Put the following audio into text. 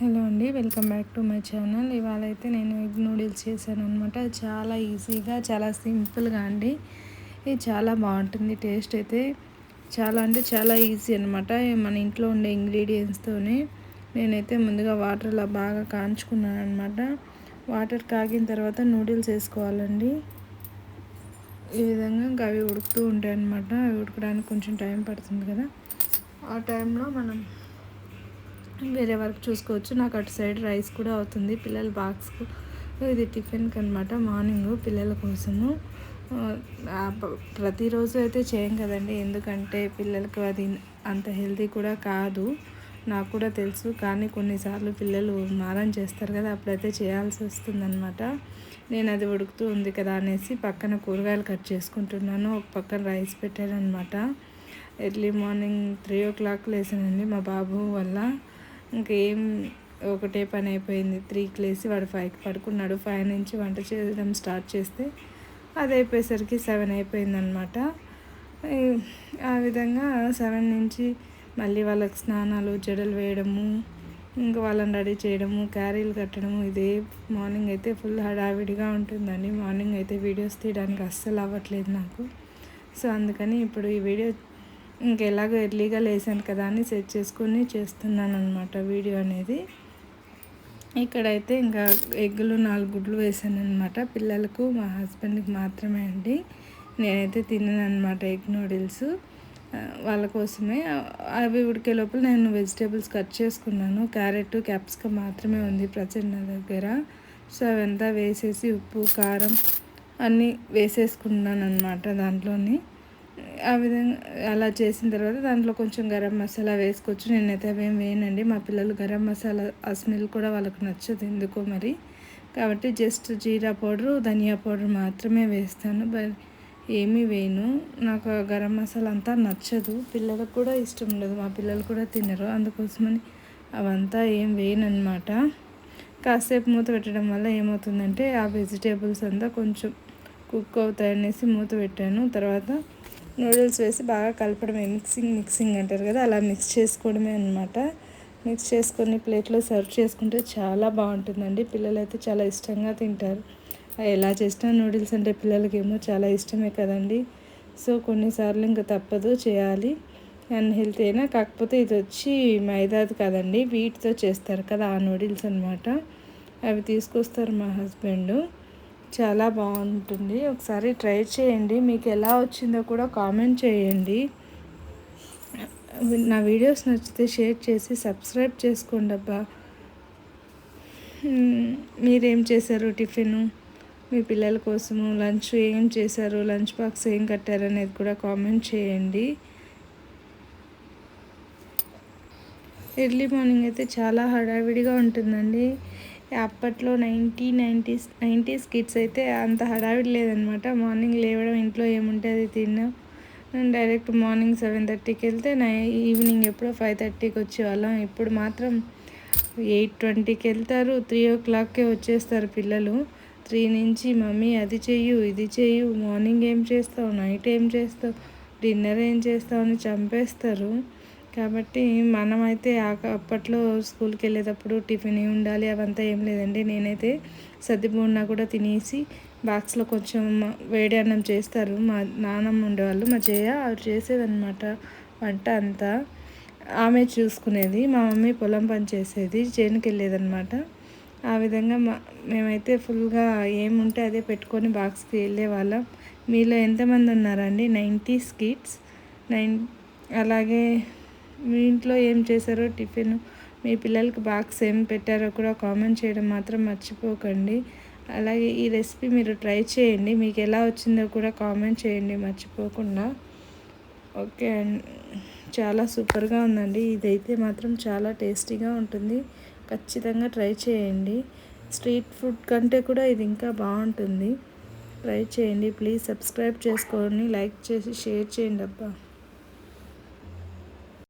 Hello అండి welcome back to my channel. ఇవాళ అయితే నేను ఎగ్ నూడిల్స్ చేశాను అనమాట చాలా ఈజీగా చాలా సింపుల్గా అండి. ఇది చాలా బాగుంటుంది టేస్ట్ అయితే చాలా అంటే చాలా ఈజీ అనమాట మన ఇంట్లో ఉండే ఇంగ్రీడియంట్స్తోనే నేనైతే ముందుగా వాటర్లో బాగా కాంచుకున్నాను అనమాట వాటర్ కాగిన తర్వాత నూడిల్స్ వేసుకోవాలండి. ఈ విధంగా ఇంకా అవి ఉడుకుతూ ఉంటాయి అనమాట అవి ఉడకడానికి కొంచెం టైం పడుతుంది కదా. ఆ టైంలో మనం వేరే వర్క్ చూసుకోవచ్చు. నాకు అటు సైడ్ రైస్ కూడా అవుతుంది. పిల్లల బాక్స్కు ఇది టిఫిన్కి అనమాట మార్నింగ్ పిల్లల కోసము. ప్రతిరోజు అయితే చేయం కదండి. ఎందుకంటే పిల్లలకు అది అంత హెల్తీ కూడా కాదు. నాకు కూడా తెలుసు. కానీ కొన్నిసార్లు పిల్లలు మారం చేస్తారు కదా. అప్పుడైతే చేయాల్సి వస్తుందన్నమాట. నేను అది ఉడుకుతూ ఉంది కదా అనేసి పక్కన కూరగాయలు కట్ చేసుకుంటున్నాను. ఒక పక్కన రైస్ పెట్టాను అనమాట early morning three o'clock లేసానండి మా బాబు వల్ల. ఇంకేం ఒకటే పని అయిపోయింది. త్రీకి లేసి వాడు ఫైవ్కి పడుకున్నాడు. ఫైవ్ నుంచి వంట చేయడం స్టార్ట్ చేస్తే అది అయిపోయేసరికి సెవెన్ అయిపోయిందనమాట ఆ విధంగా సెవెన్ నుంచి మళ్ళీ వాళ్ళకి స్నానాలు జడలు వేయడము ఇంకా వాళ్ళని రెడీ చేయడము క్యారీలు కట్టడము ఇదే మార్నింగ్ అయితే ఫుల్ హడావిడిగా ఉంటుందండి. మార్నింగ్ అయితే వీడియోస్ తీయడానికి అస్సలు అవ్వట్లేదు నాకు. సో అందుకని ఇప్పుడు ఈ వీడియో ఇంకెలాగో ఎర్లీగా లేసాను కదా అని సెట్ చేసుకొని చేస్తున్నాను అనమాట వీడియో అనేది. ఇక్కడైతే ఇంకా ఎగ్గులు నాలుగు గుడ్లు వేసాను అనమాట పిల్లలకు మా హస్బెండ్కి మాత్రమే అండి. నేనైతే తిన్నాను అనమాట ఎగ్ నూడిల్స్. వాళ్ళ కోసమే. అవి ఉడికే లోపల నేను వెజిటేబుల్స్ కట్ చేసుకున్నాను. క్యారెట్ క్యాప్సికమ్ మాత్రమే ఉంది ప్రజెంట్ నా దగ్గర. సో అవంతా వేసేసి ఉప్పు కారం అన్నీ వేసేసుకున్నాను అనమాట దాంట్లోని. ఆ విధంగా అలా చేసిన తర్వాత దాంట్లో కొంచెం గరం మసాలా వేసుకోవచ్చు. నేనైతే అవేం వేయనండి. మా పిల్లలు గరం మసాలా ఆ స్మెల్ కూడా వాళ్ళకి నచ్చదు ఎందుకో మరి. కాబట్టి just jeera powder dhania powder మాత్రమే వేస్తాను. ఏమీ వేయను. నాకు గరం మసాలా అంతా నచ్చదు. పిల్లలకు కూడా ఇష్టం ఉండదు. మా పిల్లలు కూడా తినరు. అందుకోసమని అవంతా ఏం వేయను కాసేపు మూత పెట్టడం వల్ల ఏమవుతుందంటే ఆ వెజిటేబుల్స్ అంతా కొంచెం కుక్ అవుతాయనేసి మూత పెట్టాను. తర్వాత నూడిల్స్ వేసి బాగా కలపడమే మిక్సింగ్ మిక్సింగ్ అంటారు కదా అలా మిక్స్ చేసుకోవడమే అనమాట మిక్స్ చేసుకొని ప్లేట్లో సర్వ్ చేసుకుంటే చాలా బాగుంటుందండి. పిల్లలు అయితే చాలా ఇష్టంగా తింటారు. ఎలా చేసినా నూడిల్స్ అంటే పిల్లలకి ఏమో చాలా ఇష్టమే కదండి. సో కొన్నిసార్లు ఇంకా తప్పదు చేయాలి. అన్హెల్తీ అయినా కాకపోతే ఇది వచ్చి మైదాది కదండి వీటితో చేస్తారు కదా ఆ నూడిల్స్ అనమాట అవి తీసుకొస్తారు మా హస్బెండ్. చాలా బాగుంటుంది. ఒకసారి ట్రై చేయండి. మీకు ఎలా వచ్చిందో కూడా కామెంట్ చేయండి. నా వీడియోస్ నచ్చితే షేర్ చేసి సబ్స్క్రైబ్ చేసుకోండి అబ్బా. మీరేం చేశారు టిఫిన్? మీ పిల్లల కోసము లంచ్ ఏం చేశారు? లంచ్ బాక్స్ ఏం కట్టారు అనేది కూడా కామెంట్ చేయండి. ఎర్లీ మార్నింగ్ అయితే చాలా హడావిడిగా ఉంటుందండి. అప్పట్లో నైంటీ నైంటీస్ నైంటీస్ కిడ్స్ అయితే అంత హడావిడి లేదనమాట. మార్నింగ్ లేవడం ఇంట్లో ఏముంటే అది తిన్నాం డైరెక్ట్ మార్నింగ్ సెవెన్ థర్టీకి వెళ్తే నై ఈవినింగ్ ఎప్పుడో ఫైవ్ థర్టీకి వచ్చేవాళ్ళం. ఇప్పుడు మాత్రం ఎయిట్ ట్వంటీకి వెళ్తారు త్రీ ఓ క్లాక్కే వచ్చేస్తారు పిల్లలు. త్రీ నుంచి మమ్మీ అది చెయ్యు ఇది చెయ్యు మార్నింగ్ ఏం చేస్తావు నైట్ ఏం చేస్తావు డిన్నర్ ఏం చేస్తావు అని చంపేస్తారు. కాబట్టి మనమైతే అప్పట్లో స్కూల్కి వెళ్ళేటప్పుడు టిఫిన్ ఉండాలి? అవంతా ఏం లేదండి. నేనైతే సర్దిబోన్నా కూడా తినేసి బాక్స్లో కొంచెం వేడి అన్నం చేస్తారు. మా నాన్నమ్మ ఉండేవాళ్ళు మా జయ ఆవిడ చేసేదనమాట వంట అంతా. ఆమె చూసుకునేది మా మమ్మీ పొలం పని చేసేది చేనుకి వెళ్ళేదన్నమాట. ఆ విధంగా మా మేమైతే ఫుల్గా ఏముంటే అదే పెట్టుకొని బాక్స్కి వెళ్ళే వాళ్ళం. మీలో ఎంతమంది ఉన్నారండి? నైంటీ స్కిట్స్ నైన్ అలాగే మీ ఇంట్లో ఏం చేశారో టిఫిన్? మీ పిల్లలకి బాక్స్ ఏం పెట్టారో కూడా కామెంట్ చేయడం మాత్రం మర్చిపోకండి. అలాగే ఈ రెసిపీ మీరు ట్రై చేయండి. మీకు ఎలా వచ్చిందో కూడా కామెంట్ చేయండి మర్చిపోకుండా. ఓకే అండ్ చాలా సూపర్గా ఉందండి. ఇదైతే మాత్రం చాలా టేస్టీగా ఉంటుంది. ఖచ్చితంగా ట్రై చేయండి. స్ట్రీట్ ఫుడ్ కంటే కూడా ఇది ఇంకా బాగుంటుంది. ట్రై చేయండి. ప్లీజ్ సబ్స్క్రైబ్ చేసుకోండి. లైక్ చేసి షేర్ చేయండి అబ్బా.